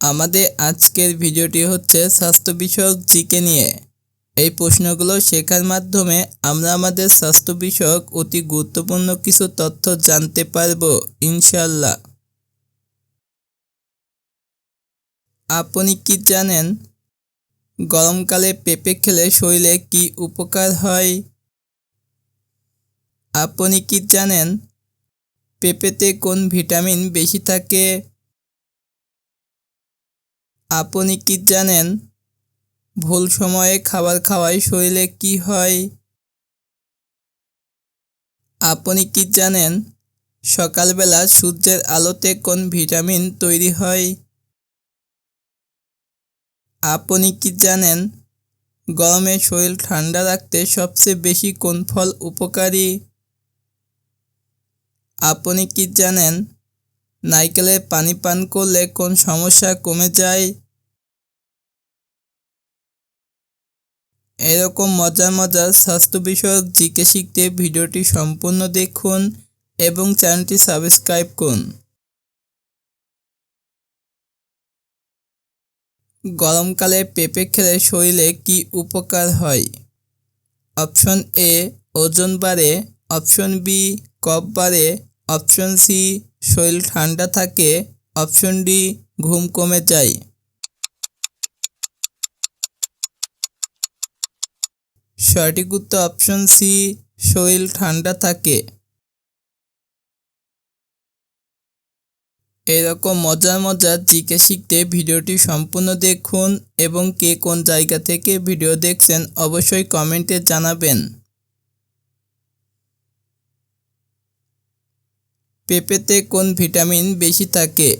আমাদের আজকের ভিডিওটি হচ্ছে স্বাস্থ্য বিষয়ক জিকে নিয়ে। এই প্রশ্নগুলো শেখার মাধ্যমে আমরা আমাদের স্বাস্থ্য বিষয়ক অতি গুরুত্বপূর্ণ কিছু তথ্য জানতে পারব ইনশাল্লাহ আপনি কি জানেন গরমকালে পেঁপে খেলে শরীরে কি উপকার হয়? আপনি কি জানেন পেঁপেতে কোন ভিটামিন বেশি থাকে? আপনি কি জানেন ভুল সময়ে খাবার খাওয়ায় শরীরে কি হয়? আপনি কি জানেন সকালবেলা সূর্যের আলোতে কোন ভিটামিন তৈরি হয়? আপনি কি জানেন গরমে শরীর ঠান্ডা রাখতে সবচেয়ে বেশি কোন ফল উপকারী? আপনি কি জানেন নাইকেলের পানি পান করলে কোন সমস্যা কমে যায়? এরকম মজার মজার স্বাস্থ্য বিষয়ক জিকে শিখতে ভিডিওটি সম্পূর্ণ দেখুন এবং চ্যানেলটি সাবস্ক্রাইব করুন। গরমকালে পেঁপে খেলে শরীরে কি উপকার হয়? অপশন এ, ওজন বাড়ে। অপশন বি, কফ বাড়ে। অপশন সি, শরীর ঠান্ডা থাকে। অপশন ডি, ঘুম কমে যায়। সঠিক উত্তর অপশন সি শরীর ঠান্ডা থাকে। এরকম মজার মজার জিকে শিখতে ভিডিওটি সম্পূর্ণ দেখুন এবং কে কোন জায়গা থেকে ভিডিও দেখছেন অবশ্যই কমেন্টে জানাবেন। পেঁপেতে কোন ভিটামিন বেশি থাকে?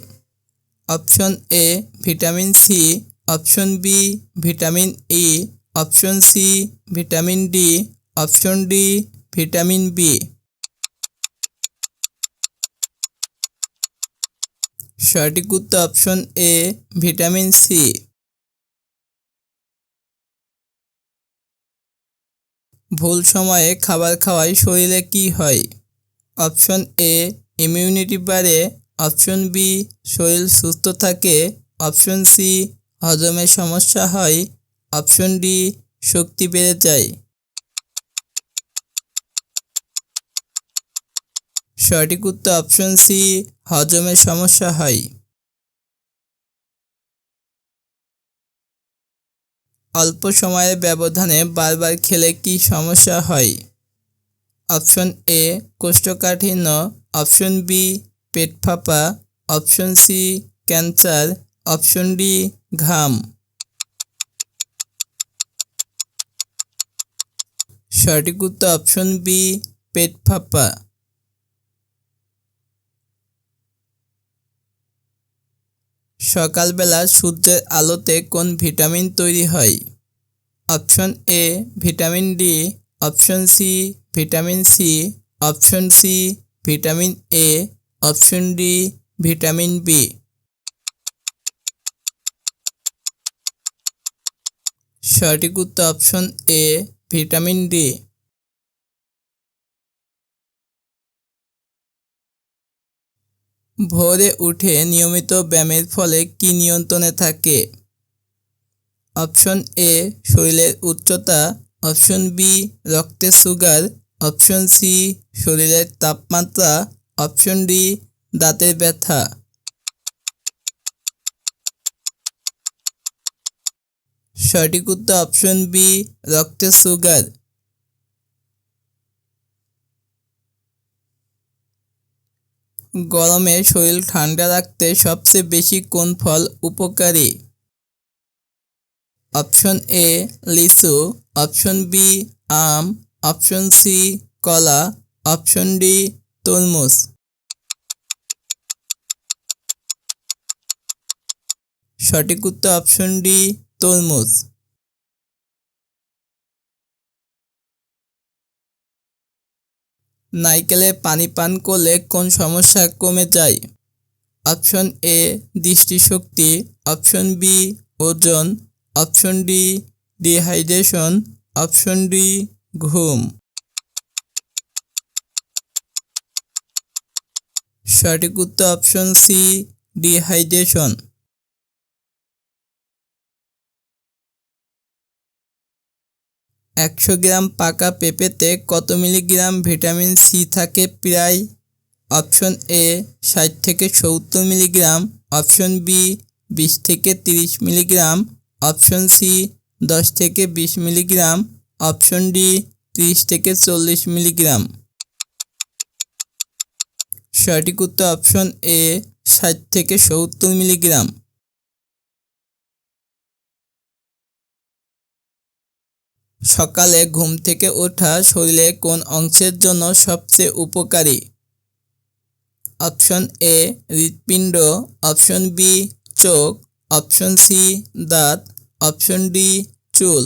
Option A vitamin C option B vitamin E option C, vitamin D, option D, vitamin B. সঠিক উত্তর অপশন এ, ভিটামিন সি। ভুল সময়ে খাবার খাওয়ায় শরীরে কি হয়? অপশন এ ইমিউনিটি বাড়ে। অপশন বি, শরীর সুস্থ থাকে। অপশন সি হজমের সমস্যা হয়। অপশন ডি, শক্তি বেড়ে যায়। সঠিক উত্তর অপশন সি, হজমের সমস্যা হয়। অল্প সময়ের ব্যবধানে বারবার খেলে কি সমস্যা হয়? অপশন এ, কোষ্ঠকাঠিন্য। অপশন বি, পেট ফাঁপা। Option C, cancer. Option D, ঘাম। সঠিক উত্তর অপশন বি পেট ফাঁপা। সকালবেলা সূর্যের আলোতে কোন ভিটামিন তৈরি হয়? Option A vitamin D option C vitamin C option C vitamin A option D vitamin B সঠিক উত্তর অপশন এ ভিটামিন ডি ভোরে উঠে নিয়মিত ব্যায়ামের ফলে কি নিয়ন্ত্রণে থাকে? অপশন এ শরীরের উচ্চতা। অপশন বি রক্তের সুগার। অপশন সি শরীরের তাপমাত্রা। অপশন ডি দাঁতের ব্যথা। সঠিক উত্তর অপশন বি রক্তের সুগার গরমে শরীর ঠান্ডা রাখতে সবচেয়ে বেশি কোন ফল উপকারী? অপশন এ লিচু. অপশন বি আম. অপশন সি কলা. অপশন ডি তরমুজ। সঠিক উত্তর অপশন ডি তরমুজ। নাইকেলে পানি পান করলে কোন সমস্যা কমে যায়? অপশন এ, দৃষ্টিশক্তি। অপশন বি, ওজন। Option D, dehydration. Option D, ঘুম। সঠিক উত্তর অপশন সি, ডিহাইড্রেশন। একশো গ্রাম পাকা পেঁপেতে কত মিলিগ্রাম ভিটামিন সি থাকে প্রায়? অপশন এ, ষাট থেকে সত্তর মিলিগ্রাম। অপশন বি, বিশ থেকে তিরিশ মিলিগ্রাম। অপশন সি, দশ থেকে বিশ মিলিগ্রাম। অপশন ডি, তিরিশ থেকে চল্লিশ মিলিগ্রাম। সঠিক উত্তর অপশন এ, ষাট থেকে সত্তর মিলিগ্রাম। সকালে ঘুম থেকে ওঠা শরীরে কোন অংশের জন্য সবচেয়ে উপকারী? অপশন এ, হৃৎপিণ্ড। অপশন বি, চোখ। অপশন সি, দাঁত। অপশন ডি, চুল।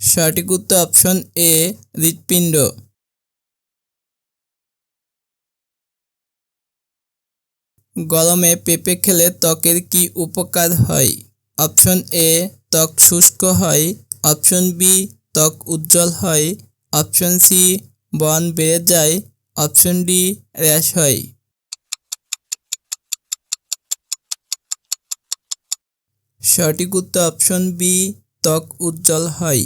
সঠিক উত্তর অপশন এ, হৃৎপিণ্ড। গরমে পেঁপে খেলে ত্বকের কি উপকার হয়? অপশন এ ত্বক শুষ্ক হয়, অপশন বি ত্বক উজ্জ্বল হয়, অপশন সি বন বেড়ে যায়, অপশন ডি র্যাশ হয়। সঠিক উত্তর অপশন বি ত্বক উজ্জ্বল হয়।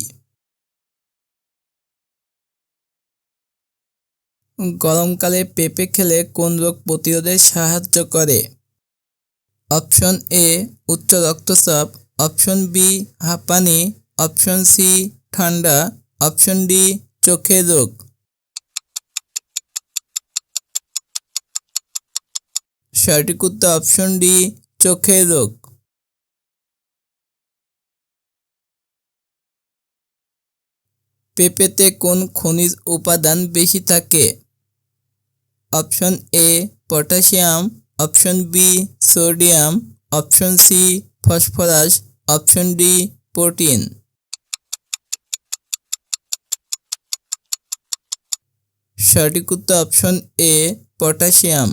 গরমকালে পেঁপে খেলে কোন রোগ প্রতিরোধে সাহায্য করে? অপশন এ উচ্চ রক্তচাপ, অপশন বি হাঁপানি, অপশন সি ঠান্ডা, অপশন ডি চোখের রোগ। সঠিক উত্তর অপশন ডি, চোখের রোগ। পেঁপেতে কোন খনিজ উপাদান বেশি থাকে? Option A, potassium option B sodium option C phosphorus option D protein. সঠিক উত্তর অপশন এ পটাশিয়াম।